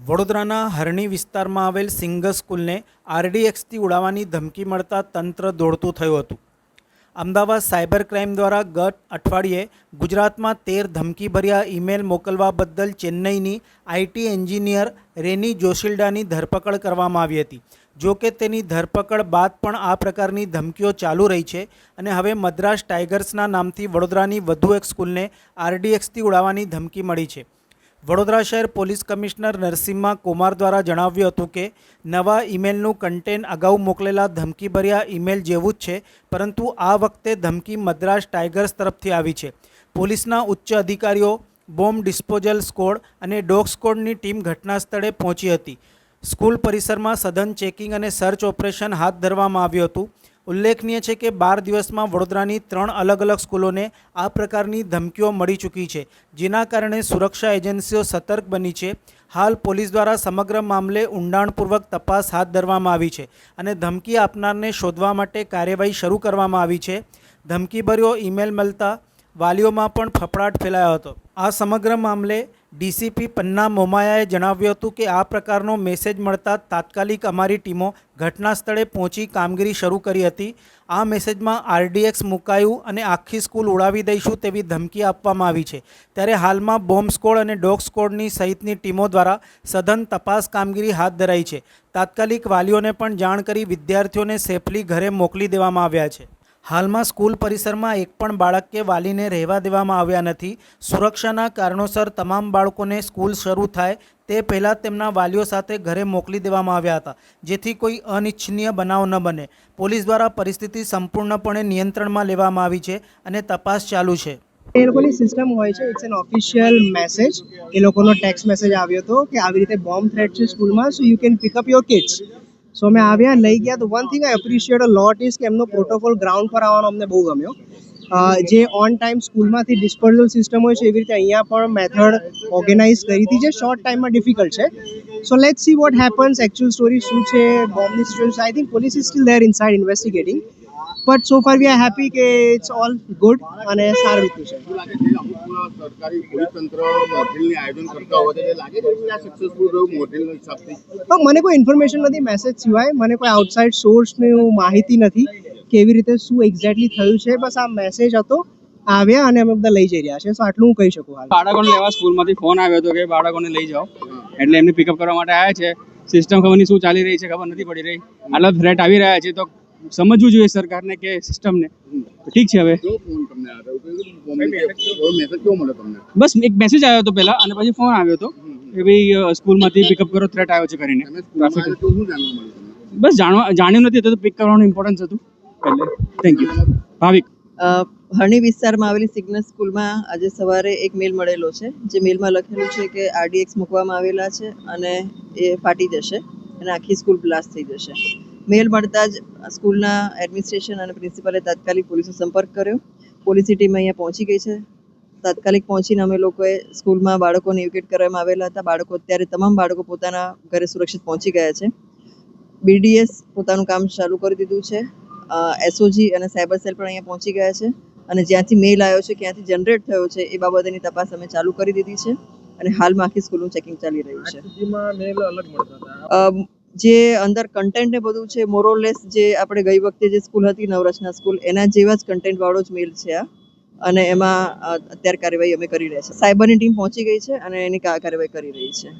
વડોદરાના હરણી વિસ્તારમાં આવેલ સિંગર સ્કૂલને આરડીએક્સથી ઉડાવવાની ધમકી મળતા તંત્ર દોડતું થયું હતું. અમદાવાદ સાયબર ક્રાઇમ દ્વારા ગત અઠવાડિયે ગુજરાતમાં તેર ધમકીભર્યા ઈમેલ મોકલવા બદલ ચેન્નઈની આઈટી એન્જિનિયર રેની જોશિલ્ડાની ધરપકડ કરવામાં આવી હતી. જો કે તેની ધરપકડ બાદ પણ આ પ્રકારની ધમકીઓ ચાલુ રહી છે અને હવે મદ્રાસ ટાઇગર્સના નામથી વડોદરાની વધુ એક સ્કૂલને આરડીએક્સથી ઉડાવવાની ધમકી મળી છે. વડોદરા શહેર પોલીસ કમિશનર નરસિમ્હા કુમાર દ્વારા જણાવ્યું હતું કે, નવા ઈમેલનું કન્ટેન્ટ અગાઉ મોકલેલા ધમકીભર્યા ઈમેલ જેવું જ છે, પરંતુ આ વખતે ધમકી મદ્રાસ ટાઇગર્સ તરફથી આવી છે. પોલીસના ઉચ્ચ અધિકારીઓ, બોમ્બ ડિસ્પોઝલ સ્કોડ અને ડોગ સ્કોડની ટીમ ઘટના સ્થળે પહોંચી હતી. સ્કૂલ પરિસરમાં સઘન ચેકિંગ અને સર્ચ ઓપરેશન હાથ ધરવામાં આવ્યું હતું. ઉલ્લેખનીય છે કે બાર દિવસમાં વડોદરાની ત્રણ અલગ અલગ સ્કૂલોને આ પ્રકારની ધમકીઓ મળી ચૂકી છે, જેના કારણે સુરક્ષા એજન્સીઓ સતર્ક બની છે. હાલ પોલીસ દ્વારા સમગ્ર મામલે ઊંડાણપૂર્વક તપાસ હાથ ધરવામાં આવી છે અને ધમકી આપનારને શોધવા માટે કાર્યવાહી શરૂ કરવામાં આવી છે. ધમકીભર્યો ઈમેલ મળતા વાલીઓમાં પણ ફફડાટ ફેલાયો હતો. આ સમગ્ર મામલે ડીસીપી પન્ના મોમાયાએ જણાવ્યું હતું કે આ પ્રકારનો મેસેજ મળતા તાત્કાલિક અમારી ટીમો ઘટના સ્થળે પહોંચી કામગીરી શરૂ કરી હતી. આ મેસેજમાં આરડીએક્સ મુકાયું અને આખી સ્કૂલ ઉડાવી દઈશું તેવી ધમકી આપવામાં આવી છે. ત્યારે હાલમાં બોમ્બ સ્કોડ અને ડોગ સ્કોડની સહિતની ટીમો દ્વારા સઘન તપાસ કામગીરી હાથ ધરાઈ છે. તાત્કાલિક વાલીઓને પણ જાણ કરી વિદ્યાર્થીઓને સેફલી ઘરે મોકલી દેવામાં આવ્યા છે. હાલમાં સ્કૂલ પરિસરમાં એક પણ બાળક કે વાલીને રહેવા દેવામાં આવ્યા નથી. સુરક્ષાના કારણોસર તમામ બાળકોને સ્કૂલ શરૂ થાય તે પહેલાં તેમના વાલીઓ સાથે ઘરે મોકલી દેવામાં આવ્યા હતા, જેથી કોઈ અનિચ્છનીય બનાવ ન બને. પોલીસ દ્વારા પરિસ્થિતિ સંપૂર્ણપણે નિયંત્રણમાં લેવામાં આવી છે અને તપાસ ચાલુ છે. એ લોકોની સિસ્ટમ હોય છે ઇટ્સ એન ઓફિશિયલ મેસેજ એ લોકોનો ટેક્સ્ટ મેસેજ આવ્યો હતો કે આવી રીતે બોમ્બ થ્રેટ છે સ્કૂલમાં so you can pick up your kids so અમે આવ્યા, લઈ ગયા. તો one thing I appreciate a lot is કે એમનો પ્રોટોકોલ ગ્રાઉન્ડ પર આવવાનો અમને બહુ ગમ્યો. જે ઓન ટાઈમ સ્કૂલમાંથી ડિસ્પોઝલ સિસ્ટમ હોય છે, એવી રીતે અહીંયા પણ મેથડ ઓર્ગેનાઇઝ કરી હતી, જે શોર્ટ ટાઈમમાં ડિફિકલ્ટ છે. So let see what happens actual story શું છે? બોમ્બની situation I think police is still there inside investigating but so far we are happy કે ઇટ્સ ઓલ ગુડ અને સારું રીતનું છે. શું લાગે છે અમુક સરકારી પોલીસ તંત્ર મોડેલની આયોજન કરતા હોય છે લાગે છે કે આ સક્સેસફુલ રહ્યું મોડેલના હિસાબથી? પણ મને કોઈ ઇન્ફોર્મેશન નથી મેસેજ સિવાય મને કોઈ આઉટસાઇડ સોર્સની માહિતી નથી કે એવી રીતે શું એક્ઝેક્ટલી થયું છે. બસ આ મેસેજ હતો આવ્યા અને અમે બધા લઈ જઈ રહ્યા છે સો આટલું હું કહી શકું હાલ. બાળકોને લેવા સ્કૂલમાંથી ફોન આવ્યો હતો કે બાળકોને લઈ જાઓ. એટલે એમને પિકઅપ કરવા માટે આવ્યા છે. સિસ્ટમ ખબર નહીં શું ચાલી રહી છે ખબર નથી પડી રહી. આટલા થ્રેટ આવી રહ્યા છે. તો સમજવું જોઈએ સરકારને કે સિસ્ટમને ઠીક છે હવે. કેવો ફોન તમને આવ્યો કેવો મેસેજ કેવો મળ્યો તમને? બસ એક મેસેજ આવ્યો હતો પહેલા અને પછી ફોન આવ્યો હતો કે ભાઈ સ્કૂલમાંથી પિકઅપ કરો થ્રેટ આવ્યો છે કરીને. બસ જાણવા જાણ્યું નથી તો પિક કરવાનું ઇમ્પોર્ટન્સ હતું. પહેલે થેન્ક યુ ભાવિક. અ, હરણી વિસ્તારમાં આવેલી સિગ્નલ સ્કૂલમાં આજે સવારે એક મેલ મળેલો છે જે મેલમાં લખેલું છે કે આરડીએક્સ મૂકવામાં આવેલા છે અને એ ફાટી જશે અને આખી સ્કૂલ બ્લાસ્ટ થઈ જશે. મેલ મળતા જ સ્કૂલના એડમિનિસ્ટ્રેશન અને પ્રિન્સિપાલે તાત્કાલિક પોલીસનો સંપર્ક કર્યો. પોલીસની ટીમ અહીંયા પહોંચી ગઈ છે. તાત્કાલિક પહોંચીને અમે લોકોએ સ્કૂલમાં બાળકોને ઇવેક્યુએટ કરવામાં આવેલા હતા. બાળકો અત્યારે તમામ બાળકો પોતાના ઘરે સુરક્ષિત પહોંચી ગયા છે. બીડીએસ પોતાનું કામ ચાલુ કરી દીધું છે. એસઓજી અને સાયબર સેલ પણ અહીંયા પહોંચી ગયા છે. અને જ્યાંથી મેલ આવ્યો છે ક્યાંથી જનરેટ થયો છે એ બાબતેની તપાસ અમે ચાલુ કરી દીધી છે. અને હાલમાં આખી સ્કૂલનું ચેકિંગ ચાલી રહ્યું છે. જે અંદર કન્ટેન્ટ ને બધું છે મોરોલેસ જે આપણે ગઈ વખતે જે સ્કૂલ હતી, નવરચના સ્કૂલ એના જેવા જ કન્ટેન્ટ વાળો જ મેલ છે આ. અને એમાં અત્યારે કાર્યવાહી અમે કરી રહ્યા છીએ. સાયબરની ટીમ પહોંચી ગઈ છે અને એની કાર્યવાહી કરી રહી છે.